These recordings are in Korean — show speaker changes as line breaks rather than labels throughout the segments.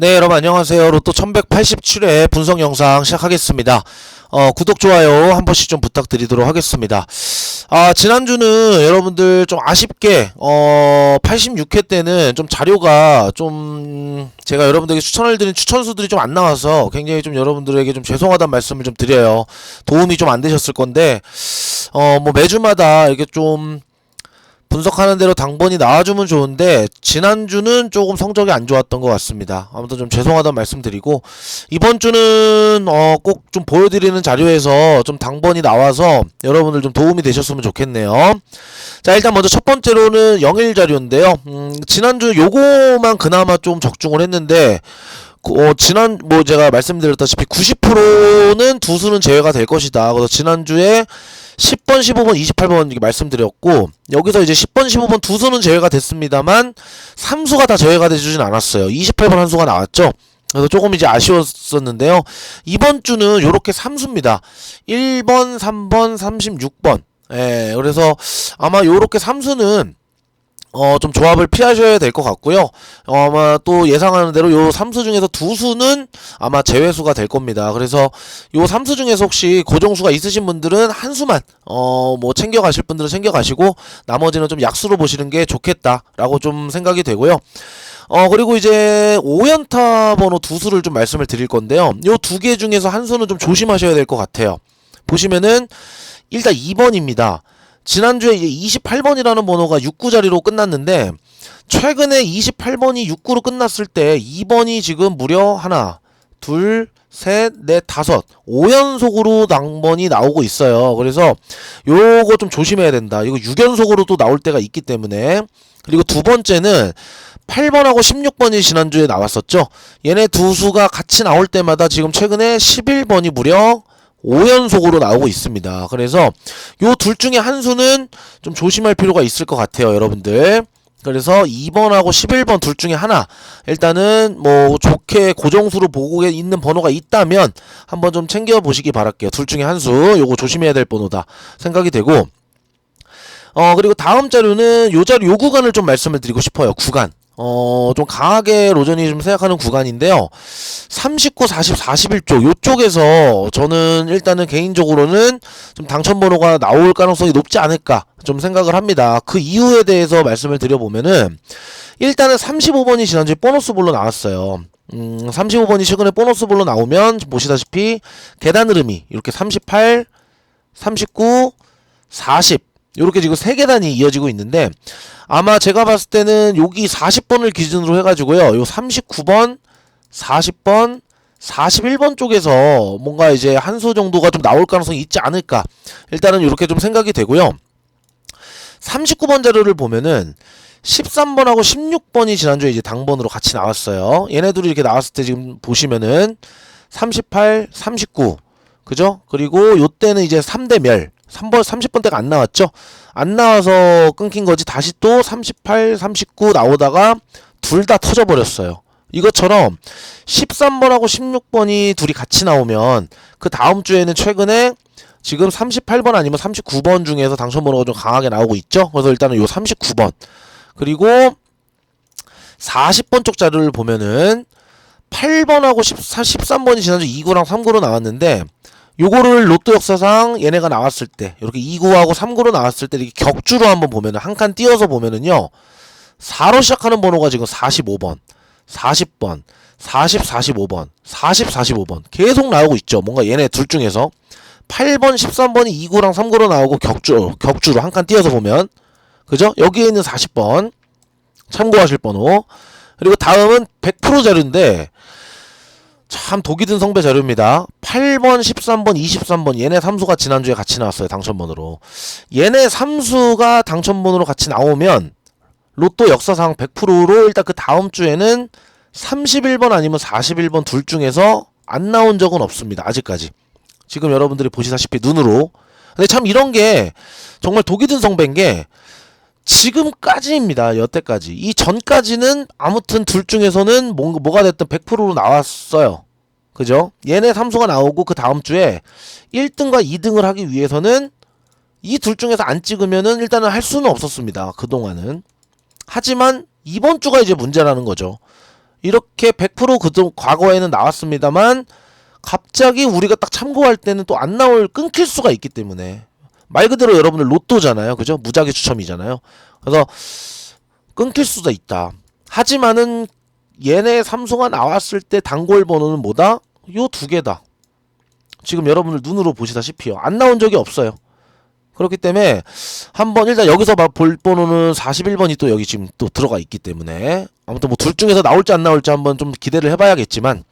네, 여러분 안녕하세요. 로또 1187회 분석 영상 시작하겠습니다. 어, 구독, 좋아요 한 번씩 좀 부탁드리도록 하겠습니다. 아, 지난주는 여러분들 좀 아쉽게, 어, 86회 때는 좀 자료가 좀, 제가 여러분들에게 추천을 드린 추천수들이 좀 안 나와서 굉장히 좀 여러분들에게 좀 죄송하다는 말씀을 좀 드려요. 도움이 좀 안 되셨을 건데, 어, 뭐 매주마다 이렇게 좀, 분석하는 대로 당번이 나와주면 좋은데 지난주는 조금 성적이 안 좋았던 것 같습니다. 아무튼 좀 죄송하다는 말씀드리고 이번 주는 어 꼭 좀 보여드리는 자료에서 좀 당번이 나와서 여러분들 좀 도움이 되셨으면 좋겠네요. 자 일단 먼저 첫 번째로는 영일 자료인데요. 음, 지난주 요거만 그나마 좀 적중을 했는데 어, 지난 뭐 제가 말씀드렸다시피 90%는 두 수는 제외가 될 것이다. 그래서 지난주에 10번, 15번, 28번 이렇게 말씀드렸고 여기서 이제 10번, 15번 두 수는 제외가 됐습니다만 3수가 다 제외가 되지는 않았어요. 28번 한 수가 나왔죠. 그래서 조금 이제 아쉬웠었는데요. 이번 주는 요렇게 3수입니다. 1번, 3번, 36번. 예, 그래서 아마 요렇게 3수는 어, 좀 조합을 피하셔야 될 것 같고요. 어, 아마 또 예상하는 대로 요 3수 중에서 두 수는 아마 제외수가 될 겁니다. 그래서 요 3수 중에서 혹시 고정수가 있으신 분들은 한 수만 어, 뭐 챙겨 가실 분들은 챙겨 가시고 나머지는 좀 약수로 보시는 게 좋겠다라고 좀 생각이 되고요. 어, 그리고 이제 5연타 번호 두 수를 좀 말씀을 드릴 건데요. 요 두 개 중에서 한 수는 좀 조심하셔야 될 것 같아요. 보시면은 일단 2번입니다. 지난주에 이제 28번이라는 번호가 69 자리로 끝났는데 최근에 28번이 69로 끝났을 때 2번이 지금 무려 하나, 둘, 셋, 넷, 다섯, 5연속으로 낭번이 나오고 있어요. 그래서 요거 좀 조심해야 된다. 이거 6연속으로도 나올 때가 있기 때문에 그리고 두 번째는 8번하고 16번이 지난주에 나왔었죠. 얘네 두 수가 같이 나올 때마다 지금 최근에 11번이 무려 5연속으로 나오고 있습니다. 그래서 요 둘 중에 한 수는 좀 조심할 필요가 있을 것 같아요, 여러분들. 그래서 2번하고 11번 둘 중에 하나 일단은 뭐 좋게 고정수로 보고 있는 번호가 있다면 한번 좀 챙겨 보시기 바랄게요. 둘 중에 한 수 요거 조심해야 될 번호다 생각이 되고 어 그리고 다음 자료는 요 자료 요 구간을 좀 말씀을 드리고 싶어요. 구간. 어, 좀 강하게 로전이 좀 생각하는 구간인데요. 39, 40, 41쪽, 요쪽에서 저는 일단은 개인적으로는 좀 당첨번호가 나올 가능성이 높지 않을까 좀 생각을 합니다. 그 이유에 대해서 말씀을 드려보면은, 일단은 35번이 지난주에 보너스 볼로 나왔어요. 음, 35번이 최근에 보너스 볼로 나오면 보시다시피 계단 흐름이 이렇게 38, 39, 40 이렇게 지금 세 계단이 이어지고 있는데 아마 제가 봤을 때는 여기 40번을 기준으로 해가지고요. 요 39번, 40번, 41번 쪽에서 뭔가 이제 한 수 정도가 좀 나올 가능성이 있지 않을까. 일단은 이렇게 좀 생각이 되고요. 39번 자료를 보면은 13번하고 16번이 지난주에 이제 당번으로 같이 나왔어요. 얘네 들이 이렇게 나왔을 때 지금 보시면은 38, 39. 그죠? 그리고 요때는 이제 3대 멸. 3번 30번 대가 안 나왔죠. 안 나와서 끊긴 거지. 다시 또 38, 39 나오다가 둘 다 터져 버렸어요. 이것처럼 13번하고 16번이 둘이 같이 나오면 그 다음 주에는 최근에 지금 38번 아니면 39번 중에서 당첨 번호가 좀 강하게 나오고 있죠. 그래서 일단은 요 39번. 그리고 40번 쪽 자료를 보면은 8번하고 14, 13번이 지난주 2구랑 3구로 나왔는데 요거를 로또 역사상 얘네가 나왔을 때 이렇게 2구하고 3구로 나왔을 때 이렇게 격주로 한번 보면은 한 칸 띄어서 보면은요 4로 시작하는 번호가 지금 45번 40번 40 45번 40 45번 계속 나오고 있죠. 뭔가 얘네 둘 중에서 8번 13번이 2구랑 3구로 나오고 격주 격주로 한 칸 띄어서 보면 그죠? 여기에 있는 40번 참고하실 번호. 그리고 다음은 100% 자료인데 참 독이 든 성배 자료입니다. 8번, 13번, 23번 얘네 삼수가 지난주에 같이 나왔어요. 당첨번호로. 얘네 삼수가 당첨번호로 같이 나오면 로또 역사상 100%로 일단 그 다음 주에는 31번 아니면 41번 둘 중에서 안 나온 적은 없습니다. 아직까지. 지금 여러분들이 보시다시피 눈으로. 근데 참 이런 게 정말 독이 든 성배인 게 지금까지입니다. 여태까지. 이 전까지는 아무튼 둘 중에서는 뭐, 뭐가 됐든 100%로 나왔어요. 그죠? 얘네 삼수가 나오고 그 다음 주에 1등과 2등을 하기 위해서는 이 둘 중에서 안 찍으면은 일단은 할 수는 없었습니다. 그동안은. 하지만 이번 주가 이제 문제라는 거죠. 이렇게 100% 그동 과거에는 나왔습니다만 갑자기 우리가 딱 참고할 때는 또 안 나올 끊길 수가 있기 때문에 말 그대로 여러분들 로또잖아요. 그죠? 무작위 추첨이잖아요. 그래서 끊길 수도 있다. 하지만은 얘네 삼성가 나왔을 때 단골 번호는 뭐다? 요 두 개다. 지금 여러분들 눈으로 보시다시피요. 안 나온 적이 없어요. 그렇기 때문에 한번 일단 여기서 봐- 볼 번호는 41번이 또 여기 지금 또 들어가 있기 때문에 아무튼 뭐 둘 중에서 나올지 안 나올지 한번 좀 기대를 해봐야겠지만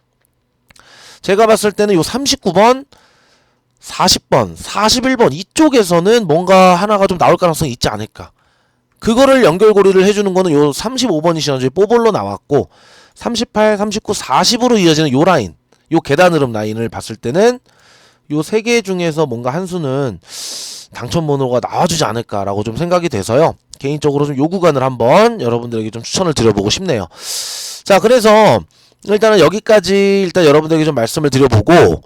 제가 봤을 때는 요 39번, 40번, 41번 이쪽에서는 뭔가 하나가 좀 나올 가능성이 있지 않을까. 그거를 연결고리를 해주는 거는 요 35번이 지난주에 뽀볼로 나왔고 38, 39, 40으로 이어지는 요 라인, 요 계단 흐름 라인을 봤을 때는 요 세 개 중에서 뭔가 한 수는 당첨 번호가 나와주지 않을까라고 좀 생각이 돼서요. 개인적으로 좀 요 구간을 한번 여러분들에게 좀 추천을 드려보고 싶네요. 자, 그래서 일단은 여기까지 일단 여러분들에게 좀 말씀을 드려보고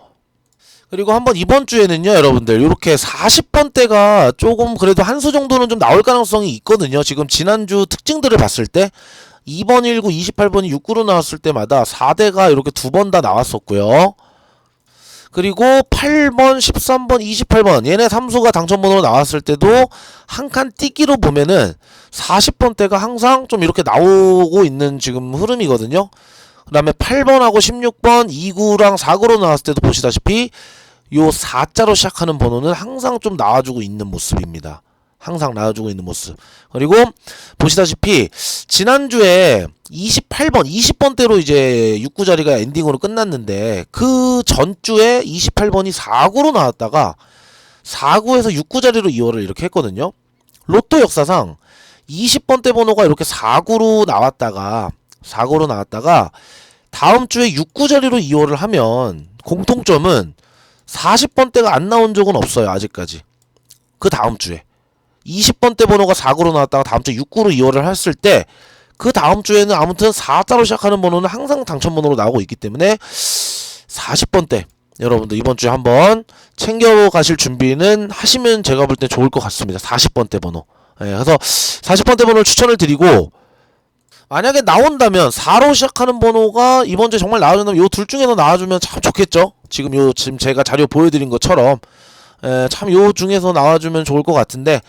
그리고 한번 이번 주에는요, 여러분들 이렇게 40번대가 조금 그래도 한 수 정도는 좀 나올 가능성이 있거든요. 지금 지난주 특징들을 봤을 때 2번 19, 28번이 6구로 나왔을 때마다 4대가 이렇게 두 번 다 나왔었고요. 그리고 8번, 13번, 28번 얘네 삼수가 당첨번호로 나왔을 때도 한칸 띄기로 보면은 40번대가 항상 좀 이렇게 나오고 있는 지금 흐름이거든요. 그 다음에 8번하고 16번, 2구랑 4구로 나왔을 때도 보시다시피 요 4자로 시작하는 번호는 항상 좀 나와주고 있는 모습입니다. 항상 나와주고 있는 모습. 그리고 보시다시피 지난주에 28번, 20번대로 이제 6구 자리가 엔딩으로 끝났는데 그 전주에 28번이 4구로 나왔다가 4구에서 6구 자리로 2월을 이렇게 했거든요. 로또 역사상 20번대 번호가 이렇게 4구로 나왔다가 4구로 나왔다가 다음 주에 6구 자리로 2월을 하면 공통점은 40번대가 안 나온 적은 없어요. 아직까지. 그 다음 주에. 20번대 번호가 4구로 나왔다가 다음 주에 6구로 2월을 했을 때 그 다음 주에는 아무튼 4자로 시작하는 번호는 항상 당첨 번호로 나오고 있기 때문에 40번대 여러분들 이번 주에 한번 챙겨 가실 준비는 하시면 제가 볼 때 좋을 것 같습니다. 40번대 번호. 예, 그래서 40번대 번호를 추천을 드리고 만약에 나온다면 4로 시작하는 번호가 이번 주에 정말 나와준다면 요둘 중에서 나와주면 참 좋겠죠. 지금 요 지금 제가 자료 보여드린 것처럼 에, 참요 중에서 나와주면 좋을 것 같은데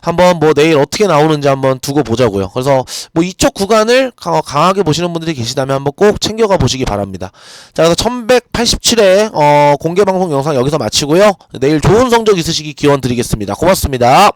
한번 뭐 내일 어떻게 나오는지 한번 두고 보자고요. 그래서 뭐 이쪽 구간을 강- 강하게 보시는 분들이 계시다면 한번 꼭 챙겨가 보시기 바랍니다. 자, 그래서 1187회 어, 공개 방송 영상 여기서 마치고요. 내일 좋은 성적 있으시기 기원 드리겠습니다. 고맙습니다.